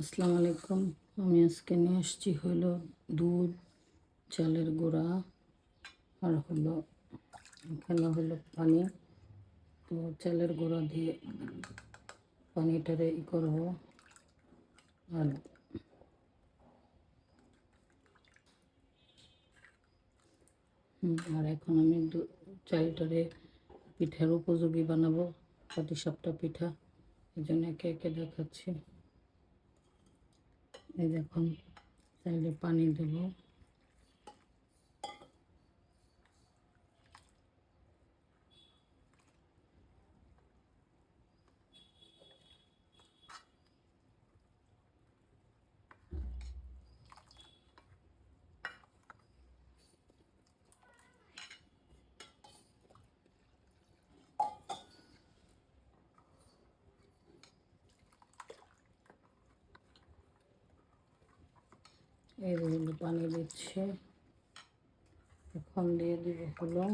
আসসালামু আলাইকুম। আমি আজকে নিয়ে আসছি হলো দুধ, চালের গুঁড়া আর হলো এখানে হলো পানি। তো চালের গুঁড়া দিয়ে পানিটারে ই করব। আর আর এখন আমি চালটারে পিঠার উপযোগী বানাবো, পাটি সাপটা পিঠা। এই জন্য একে একে দেখাচ্ছি। এই দেখুন চাইলে পানি দেব। এই পানি দিচ্ছে। এখন দিয়ে দিব হলো।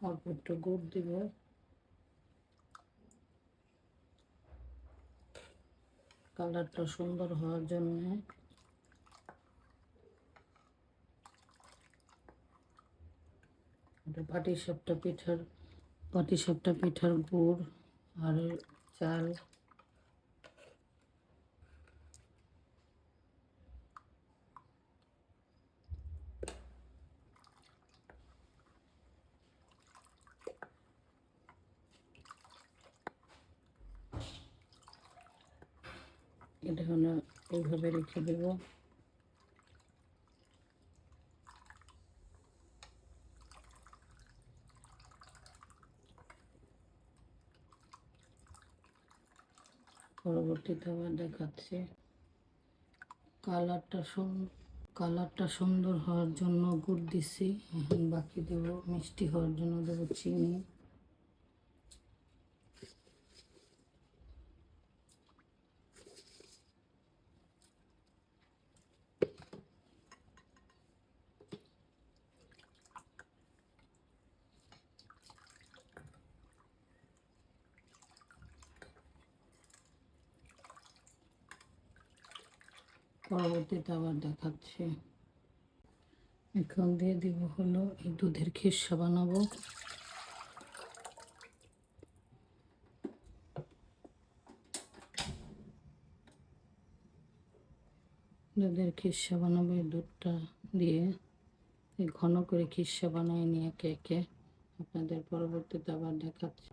অল্প একটু গুড় দিব। কালারটা সুন্দর হওয়ার জন্য। পাটি সাপটা পিঠার পাটি সাপটা পিঠার গুড়। আর চাল। এটা হলো এইভাবে রেখে দেবো। পরবর্তীতে আবার দেখাচ্ছি। কালারটা কালারটা সুন্দর হওয়ার জন্য গুড় দিচ্ছি এখন বাকি দেবো মিষ্টি হওয়ার জন্য দেবো চিনি। পরবর্তীতে আবার দেখাচ্ছি। এখন দিয়ে দিব হলো এই দুধের খিসা বানাবো। দুধের খিসা বানাবো এই দুধটা দিয়ে। ঘন করে খিসা বানিয়ে নিয়ে একে একে। আপনাদের পরবর্তীতে আবার দেখাচ্ছি।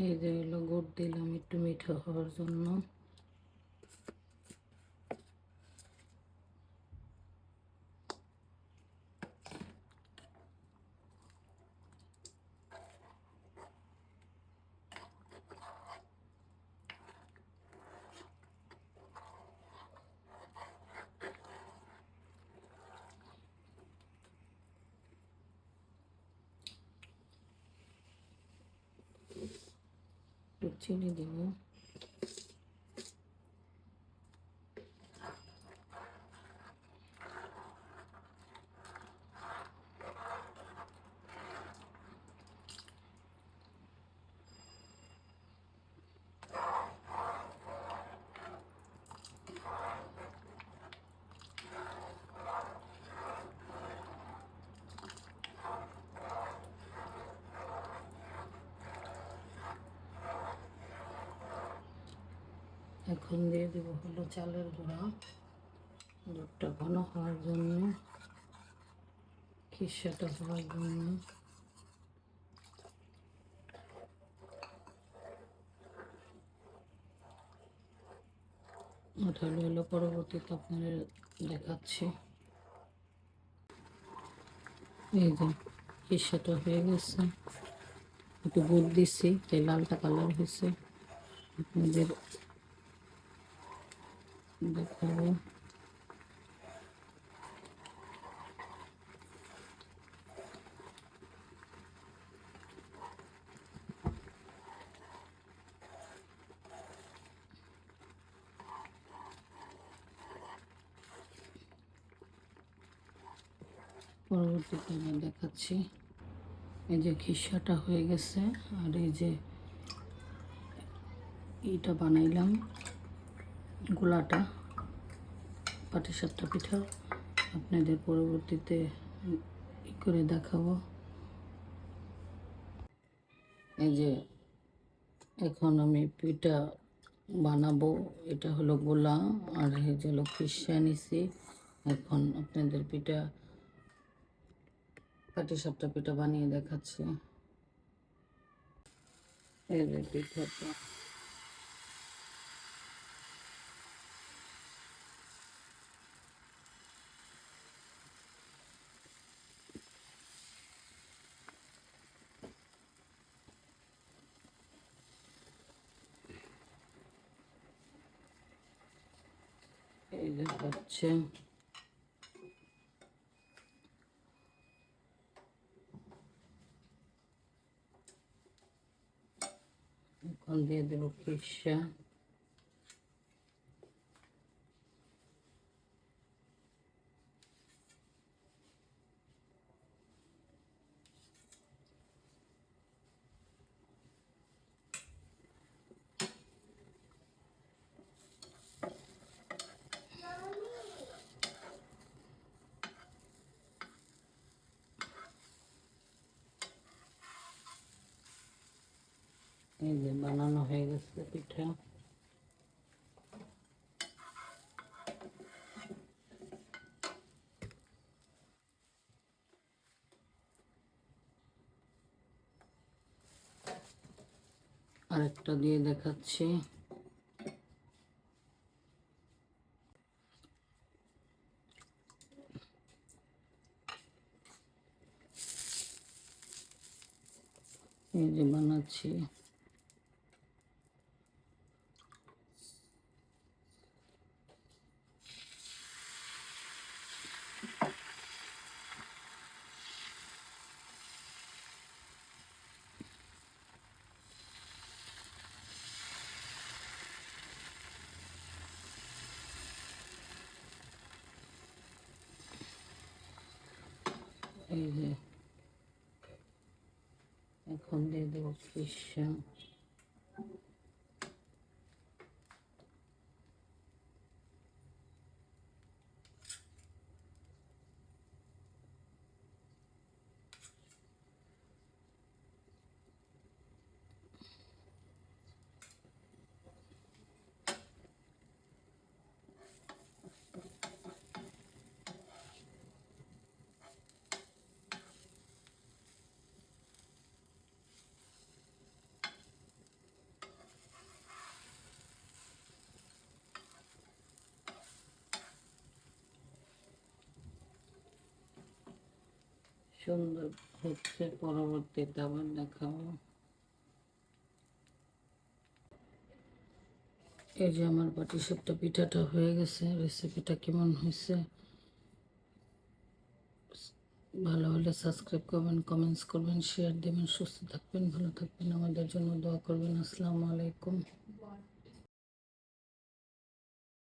এই যে হলো গুড় দিলাম একটু মিঠা হওয়ার জন্য। একটু চিনি দেবো এখন দিয়ে দেব হলো চালের গুঁড়া। দুধটা ঘন হওয়ার জন্য খিসাটা হওয়ার জন্য। ওটা হলো পরবর্তীতে আপনাদের দেখাচ্ছি। এই যে খিসাটা হয়ে গেছে। একটু গুড় দিচ্ছি তাই লালটা কালার হয়েছে। আপনাদের দেখাবো পরবর্তীতে আমি দেখাচ্ছি। এই যে খিসাটা হয়ে গেছে আর এই যে এইটা বানাইলাম। গোলাটা পাটিসাপটা পিঠা, আপনাদের পরবর্তীতে ই করে দেখাবো। এই যে এখন আমি পিঠা বানাবো, এটা হলো গোলা, আর এই যে হলো খিসা নিছি এখন আপনাদের পিঠা পাটিসাপটা পিঠা বানিয়ে দেখাচ্ছি। এই যে পিঠাটা। এই যে এখন দিয়ে দেবো খিসা এই যে বানানো হয়ে গেছে পিঠা। আরেকটা দিয়ে দেখাচ্ছি। এই যে বানাচ্ছি এই যে এখন দিয়ে সুন্দর হচ্ছে পরবর্তীতে আবার দেখাবো। এই যে আমার পাটিসাপটা পিঠাটা হয়ে গেছে রেসিপিটা কেমন হয়েছে? ভালো হলে সাবস্ক্রাইব করবেন কমেন্টস করবেন শেয়ার দেবেন, সুস্থ থাকবেন, ভালো থাকবেন, আমাদের জন্য দোয়া করবেন। আসসালামু আলাইকুম।